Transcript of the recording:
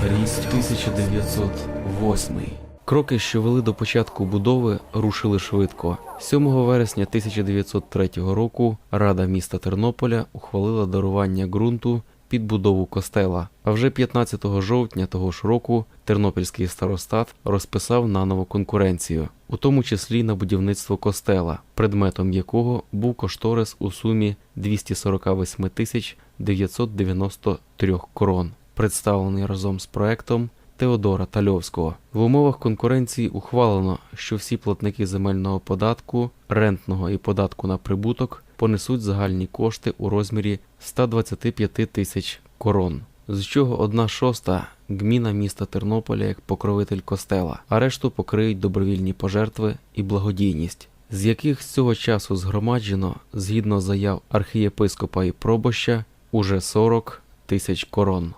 1908. Кроки, що вели до початку будови, рушили швидко. 7 вересня 1903 року Рада міста Тернополя ухвалила дарування ґрунту під будову костела. А вже 15 жовтня того ж року тернопільський старостат розписав наново конкуренцію, у тому числі на будівництво костела, предметом якого був кошторис у сумі 248 тисяч 993 крон, представлений разом з проектом Теодора Тальовського. В умовах конкуренції ухвалено, що всі платники земельного податку, рентного і податку на прибуток понесуть загальні кошти у розмірі 125 тисяч корон, з чого одна шоста гміна міста Тернополя як покровитель костела, а решту покриють добровільні пожертви і благодійність. З яких з цього часу згромаджено, згідно заяв архієпископа і пробоща, уже 40 тисяч корон.